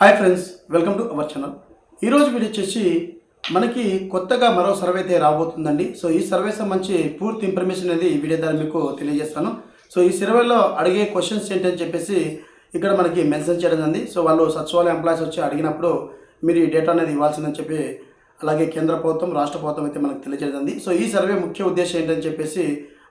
Hi friends welcome to our channel. ఈరోజు video వచ్చేసి మనకి కొత్తగా మరో సర్వే అయితే రాబోతుందండి. సో ఈ సర్వే సంబంధించి పూర్తి ఇన్ఫర్మేషన్ అనేది ఈ వీడియో ద్వారా మీకు తెలియజేస్తాను. సో ఈ సర్వేలో అడిగే క్వశ్చన్స్ ఏంటని చెప్పేసి ఇక్కడ మనకి మెన్షన్ చేయడం జరిగింది. సో వాళ్ళు సచివాలయ ఎంప్లాయీస్ వచ్చి అడిగినప్పుడు మీరు ఈ డేటా అనేది ఇవ్వాల్సిందని చెప్పి అలాగే కేంద్ర ప్రభుత్వం రాష్ట్ర ప్రభుత్వం అయితే మనకు తెలియజేయడం సో ఈ సర్వే ముఖ్య ఉద్దేశం ఏంటని చెప్పేసి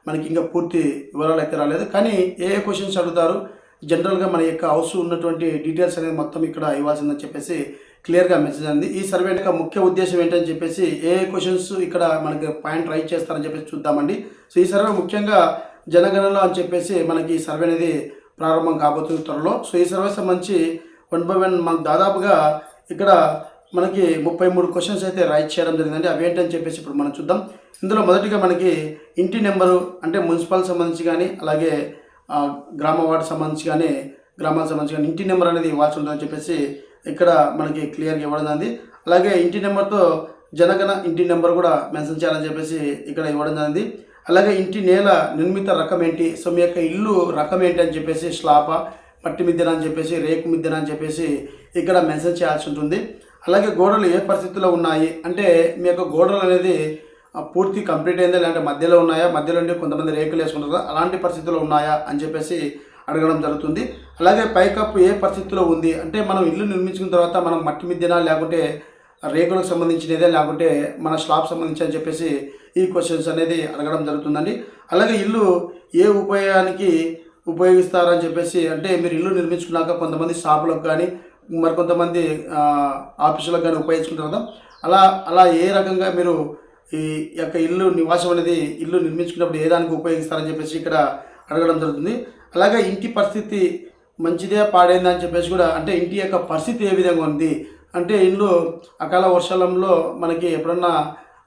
మనకి ఇంకా పూర్తి వివరాలు అయితే రాలేదు. కానీ ఏ ఏ క్వశ్చన్స్ అడుగుతారు జనరల్గా మన యొక్క హౌస్ ఉన్నటువంటి డీటెయిల్స్ అనేది మొత్తం ఇక్కడ ఇవ్వాల్సిందని చెప్పేసి క్లియర్గా మెసేజ్ అంది. ఈ సర్వే యొక్క ముఖ్య ఉద్దేశం ఏంటని చెప్పేసి ఏ క్వశ్చన్స్ ఇక్కడ మనకి పాయింట్ రైట్ చేస్తారని చెప్పేసి చూద్దామండి. సో ఈ సర్వే ముఖ్యంగా జనగణనలో అని చెప్పేసి మనకి ఈ సర్వే అనేది ప్రారంభం కాబోతుంది త్వరలో. సో ఈ సర్వే సంబంధించి వన్ బై వన్ మనకు దాదాపుగా ఇక్కడ మనకి ముప్పై మూడు క్వశ్చన్స్ అయితే రైట్ చేయడం జరిగిందండి. అవి ఏంటని చెప్పేసి ఇప్పుడు మనం చూద్దాం. ఇందులో మొదటిగా మనకి ఇంటి నెంబరు అంటే మున్సిపల్ సంబంధించి కానీ అలాగే గ్రామ వార్డు సంబంధించి కానీ గ్రామాలకు సంబంధించి కానీ ఇంటి నెంబర్ అనేది ఇవ్వాల్సి ఉంటుందని చెప్పేసి ఇక్కడ మనకి క్లియర్గా ఇవ్వడం జరిగింది. అలాగే ఇంటి నెంబర్తో జనగణ ఇంటి నెంబర్ కూడా మెన్షన్ చేయాలని చెప్పేసి ఇక్కడ ఇవ్వడం జరిగింది. అలాగే ఇంటి నేల నిర్మిత రకం ఏంటి సో మీ యొక్క ఇల్లు రకం ఏంటి అని చెప్పేసి శ్లాప మట్టి మిద్దెన అని చెప్పేసి రేకు మిద్దెన అని చెప్పేసి ఇక్కడ మెన్షన్ చేయాల్సి ఉంటుంది. అలాగే గోడలు ఏ పరిస్థితిలో ఉన్నాయి అంటే మీ యొక్క గోడలు అనేది పూర్తి కంప్లీట్ అయిందా లేదంటే మధ్యలో ఉన్నాయా? మధ్యలో ఉండి కొంతమంది రేకులు వేసుకుంటారు అలాంటి పరిస్థితుల్లో ఉన్నాయా అని చెప్పేసి అడగడం జరుగుతుంది. అలాగే పైకప్పు ఏ పరిస్థితిలో ఉంది? అంటే మనం ఇల్లు నిర్మించిన తర్వాత మనం మట్టి మిద్దెనా లేకుంటే రేకులకు సంబంధించినదే లేకుంటే మన స్లాబ్ సంబంధించి అని చెప్పేసి ఈ క్వశ్చన్స్ అనేది అడగడం జరుగుతుందండి. అలాగే ఇల్లు ఏ ఉపయోగానికి ఉపయోగిస్తారని చెప్పేసి అంటే మీరు ఇల్లు నిర్మించుకున్నాక కొంతమంది షాపులకు కానీ మరికొంతమంది ఆఫీసులకు కానీ ఉపయోగించుకుంటారు కదా. అలా అలా ఏ రకంగా మీరు ఈ యొక్క ఇల్లు నివాసం అనేది ఇల్లు నిర్మించుకున్నప్పుడు ఏ దానికి ఉపయోగిస్తారని చెప్పేసి ఇక్కడ అడగడం జరుగుతుంది. అలాగే ఇంటి పరిస్థితి మంచిదే పాడైందా అని చెప్పేసి కూడా అంటే ఇంటి యొక్క పరిస్థితి ఏ విధంగా ఉంది? అంటే ఇల్లు అకాల వర్షాలంలో మనకి ఎప్పుడన్నా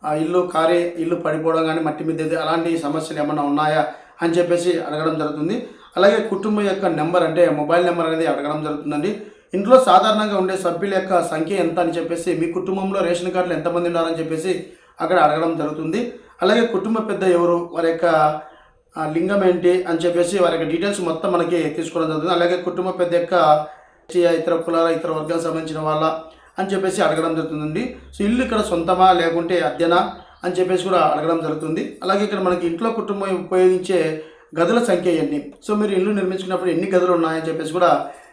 ఆ ఇల్లు కారే ఇల్లు పడిపోవడం కానీ మట్టి మీద అలాంటి సమస్యలు ఏమైనా ఉన్నాయా అని చెప్పేసి అడగడం జరుగుతుంది. అలాగే కుటుంబం యొక్క నెంబర్ అంటే మొబైల్ నెంబర్ అనేది అడగడం జరుగుతుందండి. ఇంట్లో సాధారణంగా ఉండే సభ్యుల యొక్క సంఖ్య ఎంత అని చెప్పేసి మీ కుటుంబంలో రేషన్ కార్డులు ఎంతమంది ఉన్నారని చెప్పేసి అక్కడ అడగడం జరుగుతుంది. అలాగే కుటుంబ పెద్ద ఎవరు వారి యొక్క లింగం ఏంటి అని చెప్పేసి వారి యొక్క డీటెయిల్స్ మొత్తం మనకి తీసుకోవడం జరుగుతుంది. అలాగే కుటుంబ పెద్ద యొక్క ఇతర కులాల ఇతర వర్గాలకు సంబంధించిన వాళ్ళ అని చెప్పేసి అడగడం జరుగుతుందండి. సో ఇల్లు ఇక్కడ సొంతమా లేకుంటే అద్దెనా అని చెప్పేసి కూడా అడగడం జరుగుతుంది. అలాగే ఇక్కడ మనకి ఇంట్లో కుటుంబం ఉపయోగించే గదుల సంఖ్య ఎన్ని? సో మీరు ఇల్లు నిర్మించుకున్నప్పుడు ఎన్ని గదులు ఉన్నాయని చెప్పేసి కూడా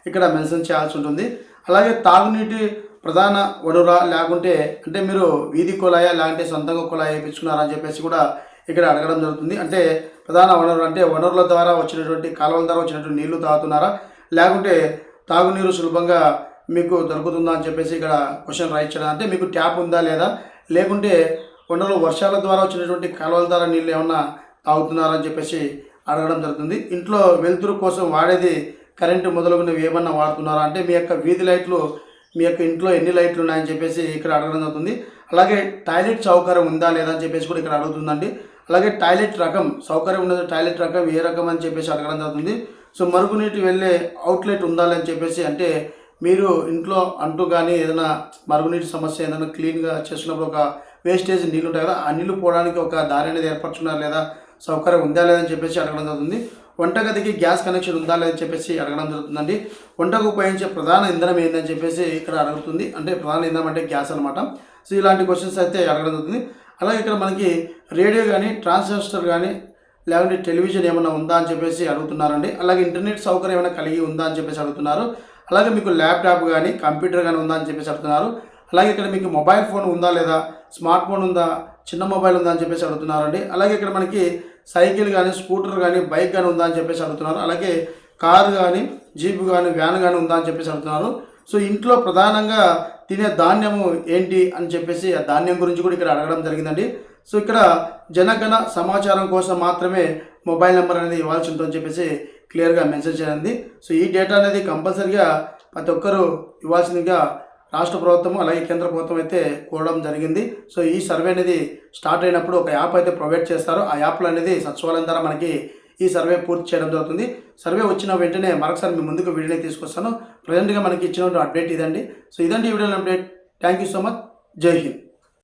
ఇక్కడ మెన్షన్ చేయాల్సి ఉంటుంది. అలాగే తాగునీటి ప్రధాన వనరా లేకుంటే అంటే మీరు వీధి కుళాయా లేకుంటే సొంతంగా కుళాయి వేయించుకున్నారా అని చెప్పేసి కూడా ఇక్కడ అడగడం జరుగుతుంది. అంటే ప్రధాన వనరులు అంటే వనరుల ద్వారా వచ్చినటువంటి కాలువల ద్వారా వచ్చినటువంటి నీళ్ళు తాగుతున్నారా? లేకుంటే తాగునీరు సులభంగా మీకు దొరుకుతుందా అని చెప్పేసి ఇక్కడ క్వశ్చన్ రాయించడం అంటే మీకు ట్యాప్ ఉందా లేదా? లేకుంటే వనరులు వర్షాల ద్వారా వచ్చినటువంటి కాలువల ద్వారా నీళ్ళు ఏమన్నా తాగుతున్నారా అని చెప్పేసి అడగడం జరుగుతుంది. ఇంట్లో వెలుతురు కోసం వాడేది కరెంటు మొదలగునవి ఏమన్నా వాడుతున్నారా? అంటే మీ యొక్క వీధి లైట్లు మీ యొక్క ఇంట్లో ఎన్ని లైట్లు ఉన్నాయని చెప్పేసి ఇక్కడ అడగడం జరుగుతుంది. అలాగే టాయిలెట్ సౌకర్యం ఉందా లేదా అని చెప్పేసి కూడా ఇక్కడ అడుగుతుందండి. అలాగే టాయిలెట్ రకం సౌకర్యం ఉన్నది టాయిలెట్ రకం ఏ రకం అని చెప్పేసి అడగడం జరుగుతుంది. సో మరుగునీటి వెళ్ళే అవుట్లెట్ ఉందా అని చెప్పేసి అంటే మీరు ఇంట్లో అంటూ కానీ ఏదైనా మరుగునీటి సమస్య ఏదైనా క్లీన్గా చేసినప్పుడు ఒక వేస్టేజ్ నీళ్ళు ఉంటాయి కదా ఆ నీళ్ళు పోవడానికి ఒక దారి అనేది ఏర్పరచున్నారు లేదా సౌకర్యం ఉందా లేదని చెప్పేసి అడగడం జరుగుతుంది. వంటగదికి గ్యాస్ కనెక్షన్ ఉందా లేదని చెప్పేసి అడగడం జరుగుతుందండి. వంటకు ఉపయోగించే ప్రధాన ఇంధనం ఏందని చెప్పేసి ఇక్కడ అడుగుతుంది. అంటే ప్రధాన ఇంధనం అంటే గ్యాస్ అనమాట సో ఇలాంటి క్వశ్చన్స్ అయితే అడగడం జరుగుతుంది. అలాగే ఇక్కడ మనకి రేడియో కానీ ట్రాన్సిస్టర్ కానీ లేకుంటే టెలివిజన్ ఏమైనా ఉందా అని చెప్పేసి అడుగుతున్నారండి. అలాగే ఇంటర్నెట్ సౌకర్యం ఏమైనా కలిగి ఉందా అని చెప్పేసి అడుగుతున్నారు. అలాగే మీకు ల్యాప్టాప్ కానీ కంప్యూటర్ కానీ ఉందా అని చెప్పేసి అడుగుతున్నారు. అలాగే ఇక్కడ మీకు మొబైల్ ఫోన్ ఉందా లేదా స్మార్ట్ ఫోన్ ఉందా చిన్న మొబైల్ ఉందా అని చెప్పేసి అడుగుతున్నారండి. అలాగే ఇక్కడ మనకి సైకిల్ కానీ స్కూటర్ కానీ బైక్ కానీ ఉందా అని చెప్పేసి అడుగుతున్నారు. అలాగే కారు కానీ జీప్ కానీ వ్యాన్ కానీ ఉందా అని చెప్పేసి అడుగుతున్నారు. సో ఇంట్లో ప్రధానంగా తినే ధాన్యము ఏంటి అని చెప్పేసి ఆ ధాన్యం గురించి కూడా ఇక్కడ అడగడం జరిగిందండి. సో ఇక్కడ జనగణ సమాచారం కోసం మాత్రమే మొబైల్ నెంబర్ అనేది ఇవ్వాల్సి ఉంటుందని చెప్పేసి క్లియర్గా మెన్షన్ చేయండి. సో ఈ డేటా అనేది కంపల్సరిగా ప్రతి ఒక్కరూ ఇవ్వాల్సిందిగా రాష్ట్ర ప్రభుత్వం అలాగే కేంద్ర ప్రభుత్వం అయితే కోరడం జరిగింది. సో ఈ సర్వే అనేది స్టార్ట్ అయినప్పుడు ఒక యాప్ అయితే ప్రొవైడ్ చేస్తారు. ఆ యాప్లు అనేది సచివాలయం ద్వారా మనకి ఈ సర్వే పూర్తి చేయడం జరుగుతుంది. సర్వే వచ్చిన వెంటనే మరొకసారి మీ ముందుకు వీడియోని తీసుకొస్తాను. ప్రజెంట్గా మనకి ఇచ్చినటువంటి అప్డేట్ ఇదండి. సో ఇదండి ఈ video update. Thank you so much. Jai Hind.